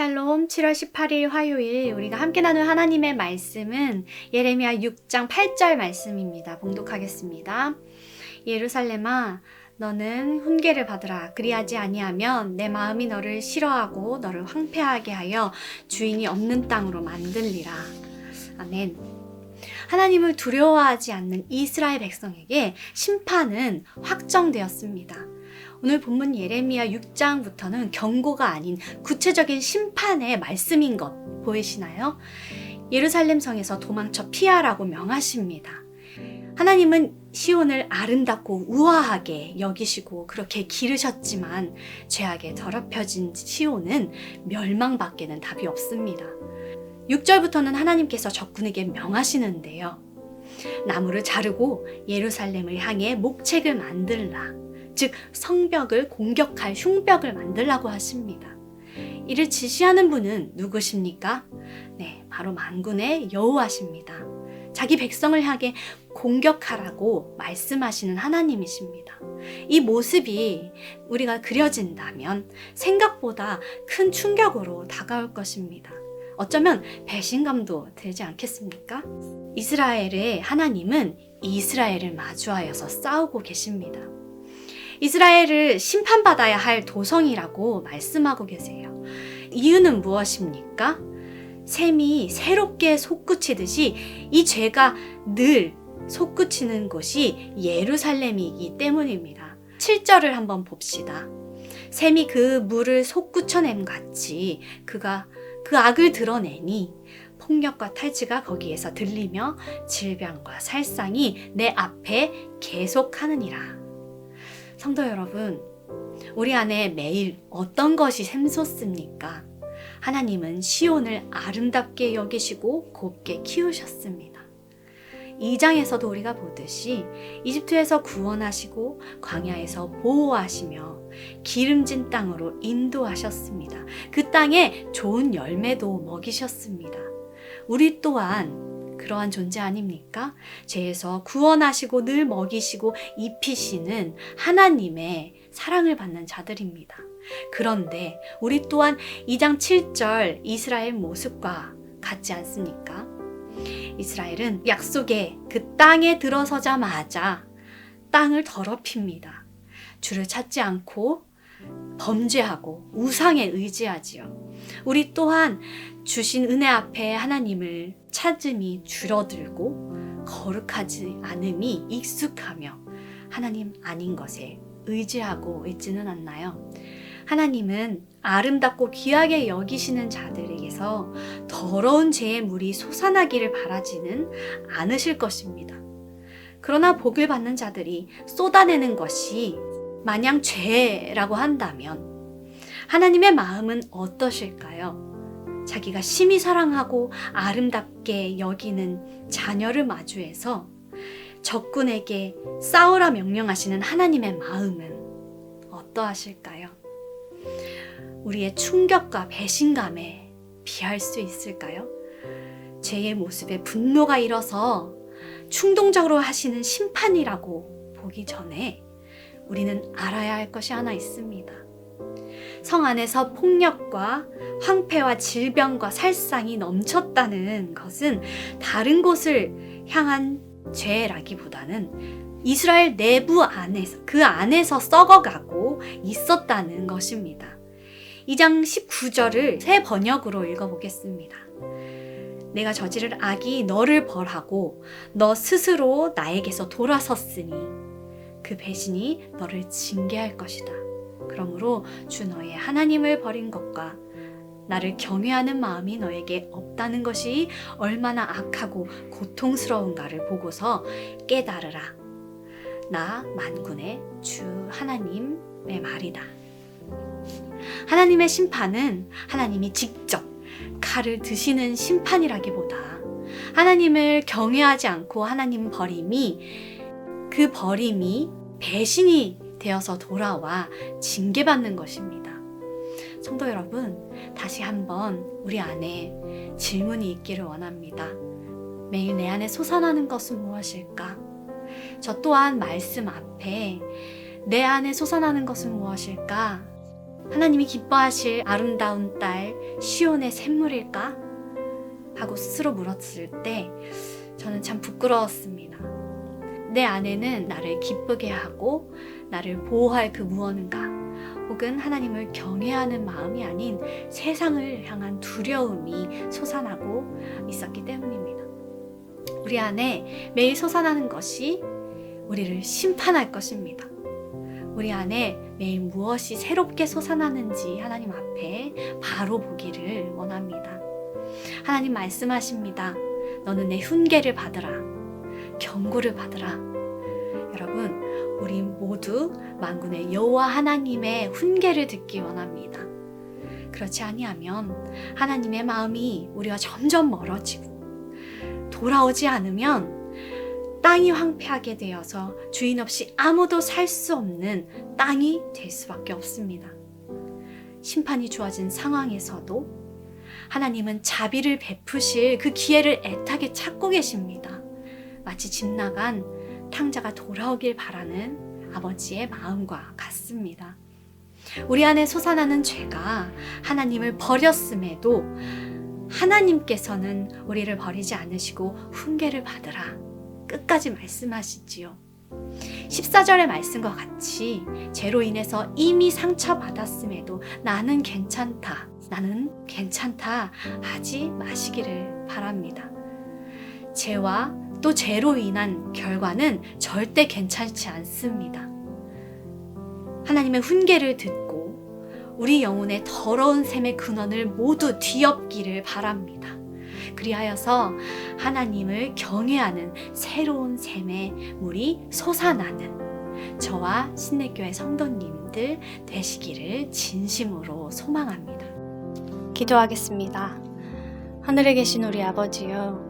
샬롬 7월 18일 화요일 우리가 함께 나눌 하나님의 말씀은 예레미야 6장 8절 말씀입니다. 봉독하겠습니다. 예루살렘아 너는 훈계를 받으라 그리하지 아니하면 내 마음이 너를 싫어하고 너를 황폐하게 하여 주인이 없는 땅으로 만들리라. 아멘. 하나님을 두려워하지 않는 이스라엘 백성에게 심판은 확정되었습니다. 오늘 본문 예레미야 6장부터는 경고가 아닌 구체적인 심판의 말씀인 것 보이시나요? 예루살렘 성에서 도망쳐 피하라고 명하십니다. 하나님은 시온을 아름답고 우아하게 여기시고 그렇게 기르셨지만 죄악에 더럽혀진 시온은 멸망밖에는 답이 없습니다. 6절부터는 하나님께서 적군에게 명하시는데요. 나무를 자르고 예루살렘을 향해 목책을 만들라. 즉 성벽을 공격할 흉벽을 만들라고 하십니다. 이를 지시하는 분은 누구십니까? 네, 바로 만군의 여호와십니다. 자기 백성을 향해 공격하라고 말씀하시는 하나님이십니다. 이 모습이 우리가 그려진다면 생각보다 큰 충격으로 다가올 것입니다. 어쩌면 배신감도 들지 않겠습니까? 이스라엘의 하나님은 이스라엘을 마주하여서 싸우고 계십니다. 이스라엘을 심판받아야 할 도성이라고 말씀하고 계세요. 이유는 무엇입니까? 샘이 새롭게 솟구치듯이 이 죄가 늘 솟구치는 곳이 예루살렘이기 때문입니다. 7절을 한번 봅시다. 샘이 그 물을 솟구쳐냄 같이 그가 그 악을 드러내니 폭력과 탈취가 거기에서 들리며 질병과 살상이 내 앞에 계속하느니라. 성도 여러분, 우리 안에 매일 어떤 것이 샘솟습니까? 하나님은 시온을 아름답게 여기시고 곱게 키우셨습니다. 2장에서도 우리가 보듯이 이집트에서 구원하시고 광야에서 보호하시며 기름진 땅으로 인도하셨습니다. 그 땅에 좋은 열매도 먹이셨습니다. 우리 또한 그러한 존재 아닙니까? 죄에서 구원하시고 늘 먹이시고 입히시는 하나님의 사랑을 받는 자들입니다. 그런데 우리 또한 2장 7절 이스라엘 모습과 같지 않습니까? 이스라엘은 약속의 그 땅에 들어서자마자 땅을 더럽힙니다. 주를 찾지 않고 범죄하고 우상에 의지하지요. 우리 또한 주신 은혜 앞에 하나님을 찾음이 줄어들고 거룩하지 않음이 익숙하며 하나님 아닌 것에 의지하고 있지는 않나요? 하나님은 아름답고 귀하게 여기시는 자들에게서 더러운 죄의 물이 솟아나기를 바라지는 않으실 것입니다. 그러나 복을 받는 자들이 쏟아내는 것이 마냥 죄라고 한다면 하나님의 마음은 어떠실까요? 자기가 심히 사랑하고 아름답게 여기는 자녀를 마주해서 적군에게 싸우라 명령하시는 하나님의 마음은 어떠하실까요? 우리의 충격과 배신감에 비할 수 있을까요? 죄의 모습에 분노가 일어서 충동적으로 하시는 심판이라고 보기 전에 우리는 알아야 할 것이 하나 있습니다. 성 안에서 폭력과 황폐와 질병과 살상이 넘쳤다는 것은 다른 곳을 향한 죄라기보다는 이스라엘 내부 안에서 그 안에서 썩어가고 있었다는 것입니다. 2장 19절을 새 번역으로 읽어보겠습니다. 내가 저지를 악이 너를 벌하고 너 스스로 나에게서 돌아섰으니 그 배신이 너를 징계할 것이다. 그러므로 주 너의 하나님을 버린 것과 나를 경외하는 마음이 너에게 없다는 것이 얼마나 악하고 고통스러운가를 보고서 깨달으라. 나 만군의 주 하나님의 말이다. 하나님의 심판은 하나님이 직접 칼을 드시는 심판이라기보다 하나님을 경외하지 않고 하나님 버림이 그 버림이 배신이 되어서 돌아와 징계받는 것입니다. 성도 여러분, 다시 한번 우리 안에 질문이 있기를 원합니다. 매일 내 안에 솟아나는 것은 무엇일까? 저 또한 말씀 앞에 내 안에 솟아나는 것은 무엇일까? 하나님이 기뻐하실 아름다운 딸 시온의 샘물일까? 하고 스스로 물었을 때 저는 참 부끄러웠습니다. 내 아내는 나를 기쁘게 하고 나를 보호할 그 무언가 혹은 하나님을 경외하는 마음이 아닌 세상을 향한 두려움이 솟아나고 있었기 때문입니다. 우리 안에 매일 솟아나는 것이 우리를 심판할 것입니다. 우리 안에 매일 무엇이 새롭게 솟아나는지 하나님 앞에 바로 보기를 원합니다. 하나님 말씀하십니다. 너는 내 훈계를 받으라. 경고를 받으라. 여러분, 우리 모두 만군의 여호와 하나님의 훈계를 듣기 원합니다. 그렇지 아니하면 하나님의 마음이 우리와 점점 멀어지고 돌아오지 않으면 땅이 황폐하게 되어서 주인 없이 아무도 살 수 없는 땅이 될 수밖에 없습니다. 심판이 주어진 상황에서도 하나님은 자비를 베푸실 그 기회를 애타게 찾고 계십니다. 마치 집 나간 탕자가 돌아오길 바라는 아버지의 마음과 같습니다. 우리 안에 솟아나는 죄가 하나님을 버렸음에도 하나님께서는 우리를 버리지 않으시고 훈계를 받으라 끝까지 말씀하시지요. 14절의 말씀과 같이 죄로 인해서 이미 상처받았음에도 나는 괜찮다. 나는 괜찮다. 하지 마시기를 바랍니다. 죄와 또 죄로 인한 결과는 절대 괜찮지 않습니다. 하나님의 훈계를 듣고 우리 영혼의 더러운 샘의 근원을 모두 뒤엎기를 바랍니다. 그리하여서 하나님을 경외하는 새로운 샘의 물이 솟아나는 저와 신내교회 성도님들 되시기를 진심으로 소망합니다. 기도하겠습니다. 하늘에 계신 우리 아버지여,